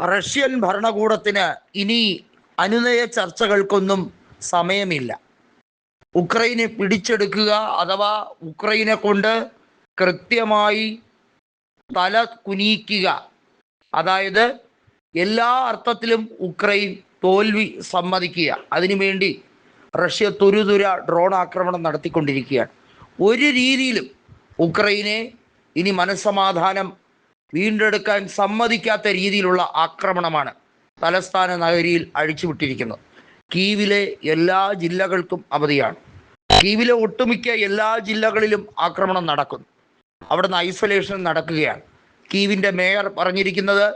Russian ഭരണകൂടത്തിന് ഇനി അനുനയ ചർച്ചകൾക്കൊന്നും സമയമില്ല. ഉക്രൈനെ പിടിച്ചെടുക്കുക അഥവാ ഉക്രൈനെ കൊണ്ട് കൃത്യമായി തല കുനിയിക്കുക. അതായത് എല്ലാ അർത്ഥത്തിലും ഉക്രൈൻ തോൽവി സമ്മതിക്കുക. അതിനുവേണ്ടി റഷ്യ തുരുതുര ഡ്രോൺ ആക്രമണം നടത്തിക്കൊണ്ടിരിക്കുകയാണ്. ഒരു രീതിയിലും ഉക്രൈനെ ഇനി മനസ്സമാധാനം വീണ്ടെടുക്കാൻ സമ്മതിക്കാത്ത രീതിയിലുള്ള ആക്രമണമാണ് തലസ്ഥാന നഗരിയിൽ അഴിച്ചുവിട്ടിരിക്കുന്നത്. കീവിലെ എല്ലാ ജില്ലകൾക്കും അവധിയാണ്. കീവിലെ ഒട്ടുമിക്ക എല്ലാ ജില്ലകളിലും ആക്രമണം നടക്കുന്നു. അവിടുന്ന് ഐസൊലേഷൻ നടക്കുകയാണ്. കീവിന്റെ മേയർ പറഞ്ഞിരിക്കുന്നത്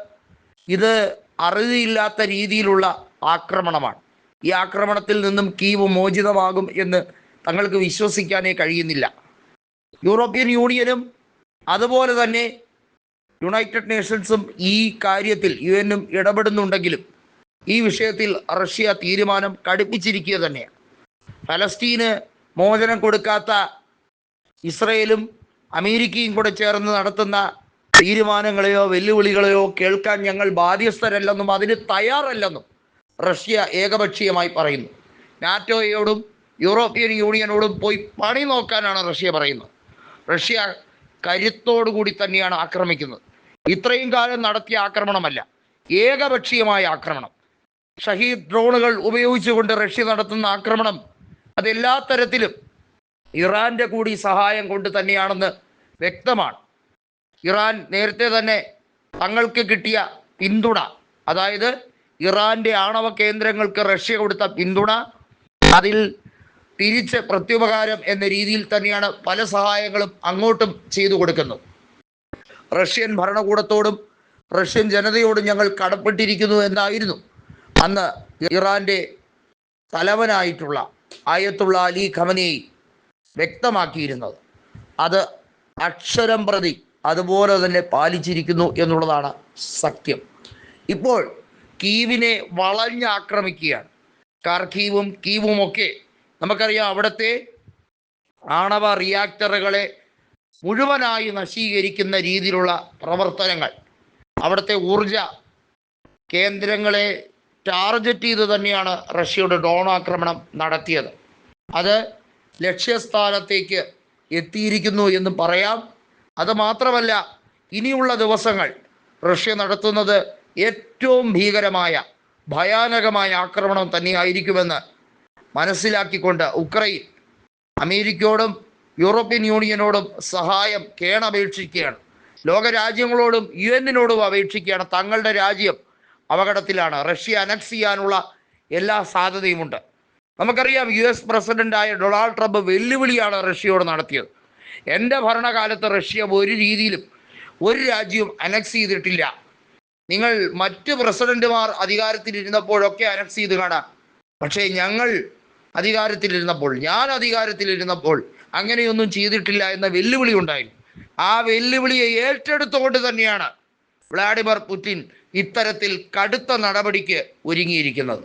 ഇത് അറുതിയില്ലാത്ത രീതിയിലുള്ള ആക്രമണമാണ്. ഈ ആക്രമണത്തിൽ നിന്നും കീവ് മോചിതമാകും എന്ന് തങ്ങൾക്ക് വിശ്വസിക്കാനേ കഴിയുന്നില്ല. യൂറോപ്യൻ യൂണിയനും അതുപോലെ തന്നെ യുണൈറ്റഡ് നേഷൻസും ഈ കാര്യത്തിൽ യു എനും ഇടപെടുന്നുണ്ടെങ്കിലും ഈ വിഷയത്തിൽ റഷ്യ തീരുമാനം കടുപ്പിച്ചിരിക്കുക തന്നെയാണ്. ഫലസ്തീന് മോചനം കൊടുക്കാത്ത ഇസ്രയേലും അമേരിക്കയും കൂടെ ചേർന്ന് നടത്തുന്ന തീരുമാനങ്ങളെയോ വെല്ലുവിളികളെയോ കേൾക്കാൻ ഞങ്ങൾ ബാധ്യസ്ഥരല്ലെന്നും അതിന് തയ്യാറല്ലെന്നും റഷ്യ ഏകപക്ഷീയമായി പറയുന്നു. നാറ്റോയോടും യൂറോപ്യൻ യൂണിയനോടും പോയി പണി നോക്കാനാണ് റഷ്യ പറയുന്നത്. റഷ്യ കരുത്തോടുകൂടി തന്നെയാണ് ആക്രമിക്കുന്നത്. ഇത്രയും കാലം നടത്തിയ ആക്രമണമല്ല ഏകപക്ഷീയമായ ആക്രമണം. ഷഹീദ് ഡ്രോണുകൾ ഉപയോഗിച്ചുകൊണ്ട് റഷ്യ നടത്തുന്ന ആക്രമണം അതെല്ലാ തരത്തിലും ഇറാന്റെ കൂടി സഹായം കൊണ്ട് തന്നെയാണെന്ന് വ്യക്തമാണ്. ഇറാൻ നേരത്തെ തന്നെ തങ്ങൾക്ക് കിട്ടിയ പിന്തുണ അതായത് ഇറാന്റെ ആണവ കേന്ദ്രങ്ങൾക്ക് റഷ്യ കൊടുത്ത പിന്തുണ അതിൽ തിരിച്ച് പ്രത്യുപകാരം എന്ന രീതിയിൽ തന്നെയാണ് പല സഹായങ്ങളും അങ്ങോട്ടും ചെയ്തു കൊടുക്കുന്നത്. റഷ്യൻ ഭരണകൂടത്തോടും റഷ്യൻ ജനതയോടും ഞങ്ങൾ കടപ്പെട്ടിരിക്കുന്നു എന്നായിരുന്നു അന്ന് ഇറാന്റെ തലവനായിട്ടുള്ള ആയത്തുള്ള അലി ഖമനേയി വ്യക്തമാക്കിയിരുന്നത്. അത് അക്ഷരം പ്രതി അതുപോലെ തന്നെ പാലിച്ചിരിക്കുന്നു എന്നുള്ളതാണ് സത്യം. ഇപ്പോൾ കീവിനെ വളഞ്ഞാക്രമിക്കുകയാണ്. കാർക്കീവും കീവും ഒക്കെ നമുക്കറിയാം അവിടുത്തെ ആണവ റിയാക്ടറുകളെ മുഴുവനായി നശീകരിക്കുന്ന രീതിയിലുള്ള പ്രവർത്തനങ്ങൾ. അവിടുത്തെ ഊർജ കേന്ദ്രങ്ങളെ ടാർഗറ്റ് ചെയ്ത് തന്നെയാണ് റഷ്യയുടെ ഡ്രോൺ ആക്രമണം നടത്തിയത്. അത് ലക്ഷ്യസ്ഥാനത്തേക്ക് എത്തിയിരിക്കുന്നു എന്ന് പറയാം. അത് മാത്രമല്ല ഇനിയുള്ള ദിവസങ്ങൾ റഷ്യ നടത്തുന്നത് ഏറ്റവും ഭീകരമായ ഭയാനകമായ ആക്രമണം തന്നെയായിരിക്കുമെന്ന് മനസ്സിലാക്കിക്കൊണ്ട് ഉക്രൈൻ അമേരിക്കയോടും യൂറോപ്യൻ യൂണിയനോടും സഹായം കേണപേക്ഷിക്കുകയാണ് ലോകരാജ്യങ്ങളോടും യു എന്നിനോടും അപേക്ഷിക്കുകയാണ്. തങ്ങളുടെ രാജ്യം അപകടത്തിലാണ്. റഷ്യ അനക്സ് ചെയ്യാനുള്ള എല്ലാ സാധ്യതയുമുണ്ട്. നമുക്കറിയാം യു എസ് പ്രസിഡന്റായ ഡൊണാൾഡ് ട്രംപ് വെല്ലുവിളിയാണ് റഷ്യയോട് നടത്തിയത്. എന്റെ ഭരണകാലത്ത് റഷ്യ ഒരു രീതിയിലും ഒരു രാജ്യവും അനക്സ് ചെയ്തിട്ടില്ല. നിങ്ങൾ മറ്റ് പ്രസിഡന്റുമാർ അധികാരത്തിലിരുന്നപ്പോഴൊക്കെ അനക്സ് ചെയ്ത് കാണാം. പക്ഷേ ഞങ്ങൾ അധികാരത്തിലിരുന്നപ്പോൾ ഞാൻ അധികാരത്തിലിരുന്നപ്പോൾ അങ്ങനെയൊന്നും ചെയ്തിട്ടില്ല എന്ന വെല്ലുവിളി ഉണ്ടായിരുന്നു ആ വെല്ലുവിളിയെ ഏറ്റെടുത്തുകൊണ്ട് തന്നെയാണ് വ്ളാഡിമിർ പുടിൻ ഇത്തരത്തിൽ കടുത്ത നടപടിക്ക് ഒരുങ്ങിയിരിക്കുന്നത്.